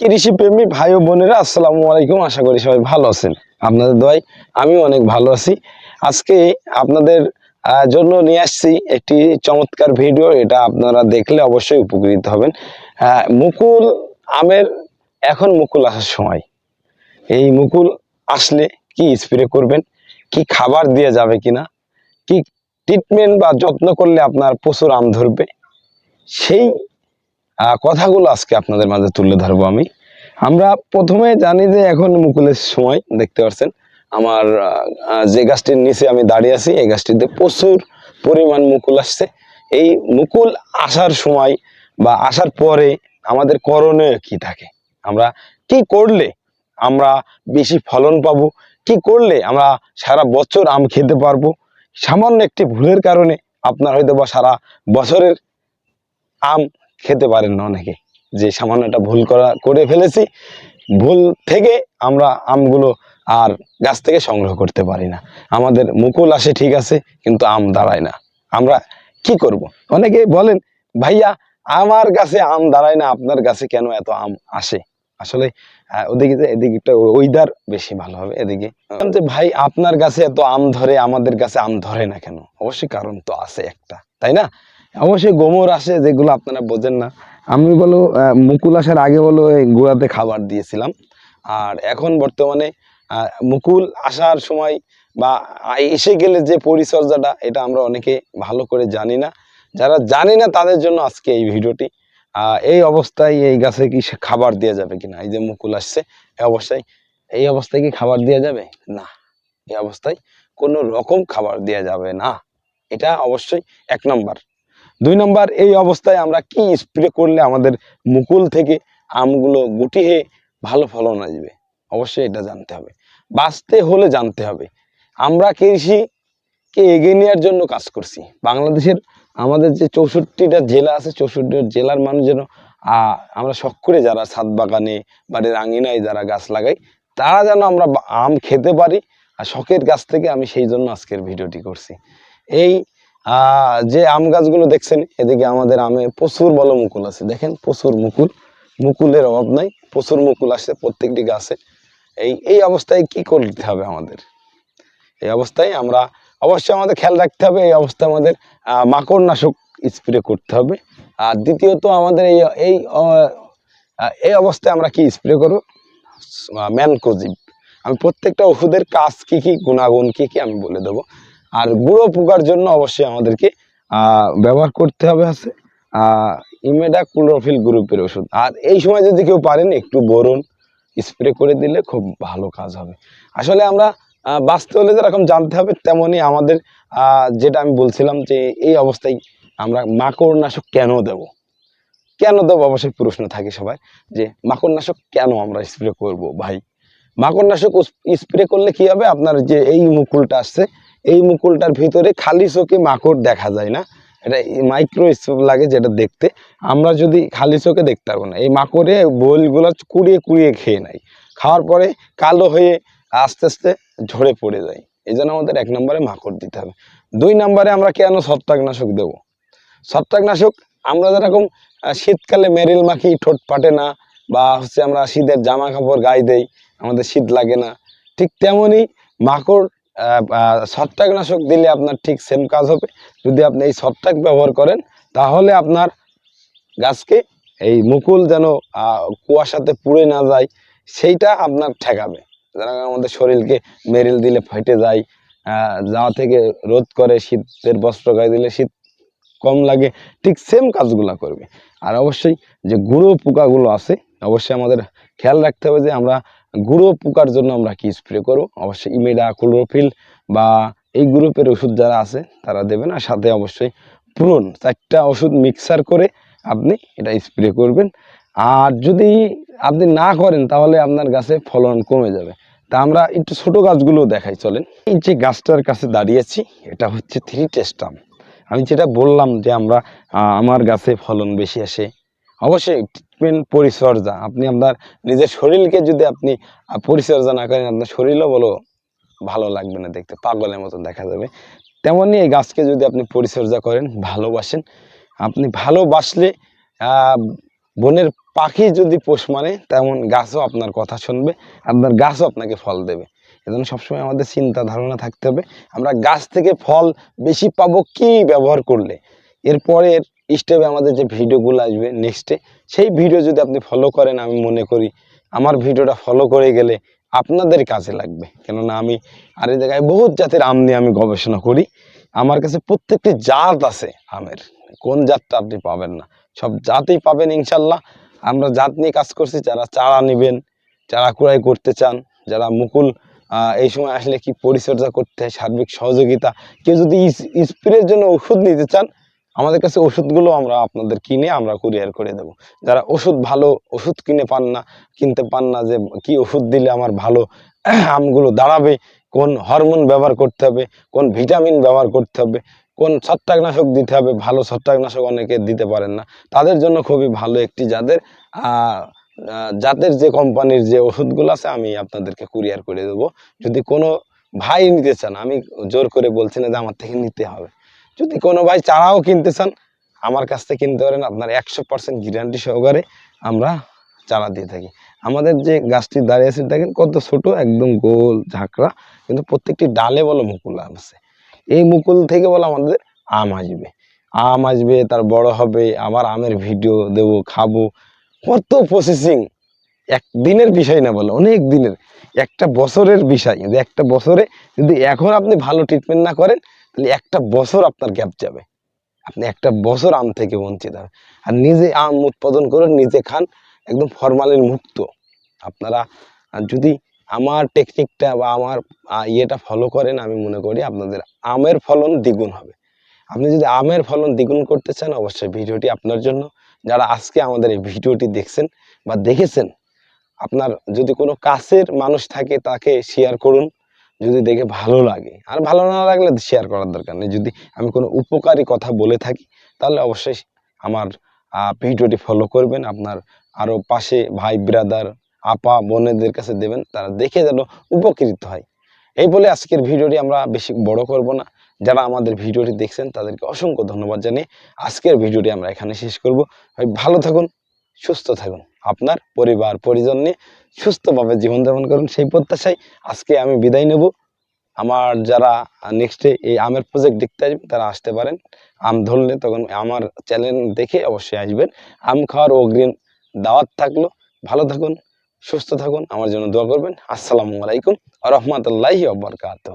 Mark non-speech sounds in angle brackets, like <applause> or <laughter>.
কৃষি প্রেমী ভাই ও বোনেরা, আসসালামু আলাইকুম। আশা করি সবাই ভালো আছেন। আপনাদের দোয়াই আমিও অনেক ভালো আছি। আজকে আপনাদের জন্য নিয়ে আসছি একটি চমৎকার ভিডিও। এটা আপনারা দেখলে অবশ্যই উপকৃত হবেন। মুকুল আমের, এখন মুকুল আসার সময়। এই মুকুল আসলে কি স্প্রে করবেন? কি খাবার দিয়ে যাবে কিনা? কি ট্রিটমেন্ট বা যত্ন করলে আপনার প্রচুর আম ধরবে? সেই কথাগুলো আজকে আপনাদের মাঝে তুলে ধরবো আমি। আমরা প্রথমে জানি যে এখন মুকুলের সময়, দেখতে পাচ্ছেন আমার যে গাছটির নিচে আমি দাঁড়িয়ে আছি, এই গাছটিতে প্রচুর পরিমাণ মুকুল আসছে। এই মুকুল আসার সময় বা আসার পরে আমাদের করণীয় কি থাকে? আমরা কি করলে আমরা বেশি ফলন পাবো? কি করলে আমরা সারা বছর আম খেতে পারব? সামান্য একটি ভুলের কারণে আপনার হয়তো বা সারা বছরের আম খেতে পারেন না অনেকে। যে সামান্য একটা ভুল করা, করে ফেলেছি, ভুল থেকে আমরা আমগুলো আর গাছ থেকে সংগ্রহ করতে পারি না। আমাদের মুকুল আসে ঠিক আছে, কিন্তু আম দাঁড়ায় না। আমরা কি করব? অনেকে বলেন, ভাইয়া, আমার গাছে আম দাঁড়ায় না, আপনার গাছে কেন এত আম আসে? আসলে ওদিকে এদিকে ওয়েদার বেশি ভালো হবে, এদিকে। যে, ভাই, আপনার গাছে এত আম ধরে, আমাদের গাছে আম ধরে না কেন? অবশ্যই কারণ তো আছে একটা, তাই না? অবশ্যই গোমর আসে যেগুলো আপনারা বোঝেন না। আমি বলো মুকুল আসার আগে বলো, এই গুঁড়াতে খাবার দিয়েছিলাম। আর এখন বর্তমানে মুকুল আসার সময় বা এসে গেলে যে পরিচর্যাটা, এটা আমরা অনেকে ভালো করে জানি না। যারা জানি না, তাদের জন্য আজকে এই ভিডিওটি। এই অবস্থায় এই গাছে কি খাবার দেওয়া যাবে কিনা? এই যে মুকুল আসছে এই অবস্থায় এই অবস্থায় কি খাবার দেওয়া যাবে? না, এই অবস্থায় কোনো রকম খাবার দেওয়া যাবে না। এটা অবশ্যই এক নম্বর। দুই নম্বর, এই অবস্থায় আমরা কি স্প্রে করলে আমাদের মুকুল থেকে আমগুলো গুটিয়ে ভালো ফলন আসবে? অবশ্যই এটা জানতে হবে। বাঁচতে হলে জানতে হবে। আমরা কৃষিকে এগিয়ে নেওয়ার জন্য কাজ করছি। বাংলাদেশের আমাদের যে চৌষট্টিটা জেলা আছে চৌষট্টি জেলার মানুষ যেন আমরা করে যারা ছাদ বাগানে বাড়ির আঙিনায় যারা গাছ লাগাই, তারা যেন আমরা আম খেতে পারি। আর শখের গাছ থেকে আমি সেই জন্য আজকের ভিডিওটি করছি। এই যে আম গাছগুলো দেখছেন এদিকে আমাদের আমে প্রচুর বড় মুকুল আছে। দেখেন প্রচুর মুকুল। মুকুলের অভাব নাই প্রচুর মুকুল আসছে প্রত্যেকটি গাছে। এই এই অবস্থায় কি করতে হবে আমাদের? এই অবস্থায় আমরা অবশ্যই আমাদের খেয়াল রাখতে হবে এই অবস্থায় আমাদের আহ, মাকড় নাশক স্প্রে করতে হবে। আর দ্বিতীয়ত আমাদের এই এই এই অবস্থায় আমরা কি স্প্রে করব? ম্যানকোজিব। আমি প্রত্যেকটা ওষুধের কাজ কি কি গুণাগুণ কি কি আমি বলে দেবো। আর গুঁড়ো পোকার জন্য অবশ্যই আমাদেরকে ব্যবহার করতে হবে আছে। ইমেডা ক্লোরোফিল গ্রুপের ওষুধ। আর এই সময় যদি কেউ পারেন, একটু বোরন, স্প্রে করে দিলে খুব ভালো কাজ হবে। আসলে আমরা বাঁচতে হলে যেরকম জানতে হবে, তেমনই আমাদের যেটা আমি বলছিলাম যে এই অবস্থায় আমরা মাকড়নাশক কেন দেব? কেন দেবো? অবশ্যই প্রশ্ন থাকে সবাই, যে মাকড়নাশক কেন আমরা স্প্রে করব ভাই? মাকড়নাশক স্প্রে করলে কি হবে? আপনার যে এই মুকুলটা আসছে এই মুকুলটার ভিতরে খালি চোখে মাকড় দেখা যায় না। এটা মাইক্রোস্কোপ লাগে যেটা দেখতে। আমরা যদি খালি চোখে দেখতে পারব না, এই মাকড়ে বোলগুলো কুড়িয়ে কুড়িয়ে খেয়ে নেয়। খাওয়ার পরে কালো হয়ে আস্তে আস্তে ঝরে পড়ে যায়। এই জন্য আমাদের এক নম্বরে মাকড় দিতে হবে। দুই নম্বরে আমরা কেন ছত্রাকনাশক দেবো? ছত্রাকনাশক আমরা যেরকম শীতকালে মেরিল মাখি ঠোঁট ফাটে না, বা হচ্ছে আমরা শীতের জামা কাপড় গায়ে দেই, আমাদের শীত লাগে না, ঠিক তেমনই মাকড় ছত্রাকনাশক দিলে আপনার ঠিক সেম কাজ হবে। যদি আপনি এই ছত্রাক ব্যবহার করেন, তাহলে আপনার গাছকে এই মুকুল যেন কুয়াশাতে পুড়ে না যায়, সেইটা আপনার ঠেকাবে। যেন আমাদের শরীরকে মেরিল দিলে ফেটে যায় যাওয়া থেকে রোধ করে, শীতের বস্ত্র গায়ে দিলে শীত কম লাগে, ঠিক সেম কাজগুলো করবে। আর অবশ্যই যে গুঁড়ো পোকাগুলো আছে, অবশ্যই আমাদের খেয়াল রাখতে হবে যে আমরা গুঁড়ো পোকার জন্য আমরা কি স্প্রে করব? অবশ্যই ইমেডা ক্লোরোফিল বা এই গ্রুপের ওষুধ যারা আছে, তারা দেবেন। আর সাথে অবশ্যই পুরন, চারটা ওষুধ মিক্সার করে আপনি এটা স্প্রে করবেন। আর যদি আপনি না করেন, তাহলে আপনার গাছে ফলন কমে যাবে। তা আমরা একটু ছোট গাছগুলো দেখাই, চলেন। এই যে গাছটার কাছে দাঁড়িয়েছি, এটা হচ্ছে থ্রি টেস্টাম আমি। যেটা বললাম যে আমরা আমার গাছে ফলন বেশি আসে অবশ্যই ট্রিটমেন্ট পরিচর্যা। আপনি আপনার নিজের শরীরকে যদি আপনি পরিচর্যা না করেন, আপনার শরীরও বলো ভালো লাগবে না দেখতে, পাগলের মতো দেখা যাবে। তেমনই এই গাছকে যদি আপনি পরিচর্যা করেন, ভালোবাসেন। আপনি ভালোবাসলে বনের পাখি যদি পোষ মানে তেমন গাছও আপনার কথা শুনবে, আপনার গাছও আপনাকে ফল দেবে। এজন্য সবসময় আমাদের চিন্তা ধারণা থাকতে হবে, আমরা গাছ থেকে ফল বেশি পাবো কি ব্যবহার করলে? এরপরের স্টেপে আমাদের যে ভিডিওগুলো আসবে নেক্সটে সেই ভিডিও যদি আপনি ফলো করেন, আমি মনে করি আমার ভিডিওটা ফলো করে গেলে আপনাদের কাজে লাগবে। কেননা আমি আর এই জায়গায় বহুত জাতের আম নিয়ে আমি গবেষণা করি। আমার কাছে প্রত্যেকটি জাত আছে আমের। কোন জাতটা আপনি পাবেন না। সব জাতই পাবেন ইনশাল্লাহ। আমরা জাত নিয়ে কাজ করছি, যারা চারা নেবেন চারা ক্রয় করতে চান, যারা মুকুল এই সময় আসলে কি পরিচর্যা করতে হয়, সার্বিক সহযোগিতা, কেউ যদি স্প্রের জন্য ওষুধ নিতে চান আমাদের কাছে ওষুধগুলো আমরা আপনাদের কিনে আমরা কুরিয়ার করে দেব। যারা ওষুধ ভালো ওষুধ কিনে পান না, কিনতে পান না যে কি ওষুধ দিলে আমার ভালো <clears throat> আমগুলো দাঁড়াবে, কোন হরমোন ব্যবহার করতে হবে, কোন ভিটামিন ব্যবহার করতে হবে, কোন ছত্রাকনাশক দিতে হবে, ভালো ছত্রাকনাশক অনেকে দিতে পারেন না। তাদের জন্য খুবই ভালো একটি যাদের জাতের যে কোম্পানির যে ওষুধগুলো আছে, আমি আপনাদেরকে কুরিয়ার করে দেবো। যদি কোনো ভাই নিতে চান, আমি জোর করে বলছি না যে আমার থেকে নিতে হবে। যদি কোনো ভাই চারাও কিনতে চান, আমার কাছ থেকে কিনতে পারেন। আপনার একশো পার্সেন্ট গ্যারান্টি সহকারে আমরা চারা দিয়ে থাকি। আমাদের যে গাছটি দাঁড়িয়ে আছে, দেখেন কত ছোট, একদম গোল ঝাঁকড়া, কিন্তু প্রত্যেকটি ডালে বলো মুকুল আছে। এই মুকুল থেকে বলো আমাদের আম আসবে। আম আসবে, তার বড় হবে, আবার আমের ভিডিও দেবো, খাব। কত প্রসেসিং একদিনের বিষয় না বলো, অনেক দিনের। একটা বছরের বিষয়। কিন্তু একটা বছরে যদি এখন আপনি ভালো ট্রিটমেন্ট না করেন তাহলে একটা বছর আপনার গ্যাপ যাবে। আপনি একটা বছর আম থেকে বঞ্চিত হবে আর নিজে আম উৎপাদন করুন নিজে খান, একদম ফরমালিন মুক্ত। আপনারা যদি আমার টেকনিকটা বা আমার ইয়েটা ফলো করেন, আমি মনে করি আপনাদের আমের ফলন দ্বিগুণ হবে। আপনি যদি আমের ফলন দ্বিগুণ করতে চান, অবশ্যই ভিডিওটি আপনার জন্য। যারা আজকে আমাদের এই ভিডিওটি দেখছেন বা দেখেছেন, আপনার যদি কোনো কাছের মানুষ থাকে, তাকে শেয়ার করুন। যদি দেখে ভালো লাগে। আর ভালো না লাগলে শেয়ার করার দরকার নেই। যদি আমি কোনো উপকারী কথা বলে থাকি, তাহলে অবশ্যই আমার ভিডিওটি ফলো করবেন। আপনার আরও পাশে ভাই ব্রাদার আপা, বোনেদের কাছে দেবেন। তারা দেখে যেন উপকৃত হয়। এই বলে আজকের ভিডিওটি আমরা বেশি বড় করব না। যারা আমাদের ভিডিওটি দেখছেন, তাদেরকে অসংখ্য ধন্যবাদ জানিয়ে আজকের ভিডিওটি আমরা এখানে শেষ করব। ভালো থাকুন। সুস্থ থাকুন। আপনার পরিবার, পরিজন নিয়ে সুস্থভাবে জীবনযাপন করুন। সেই প্রত্যাশায় আজকে আমি বিদায় নেব। আমার যারা নেক্সটে এই আমের প্রজেক্ট দেখতে আসবে তারা আসতে পারেন। আম ধরলে তখন আমার চ্যানেল দেখে অবশ্যই আসবেন। আম খাওয়ার অগ্রিম দাওয়াত থাকল। ভালো থাকুন, সুস্থ থাকুন। আমার জন্য দোয়া করবেন। আসসালামু আলাইকুম। রহমতুল্লাহি আবরকাত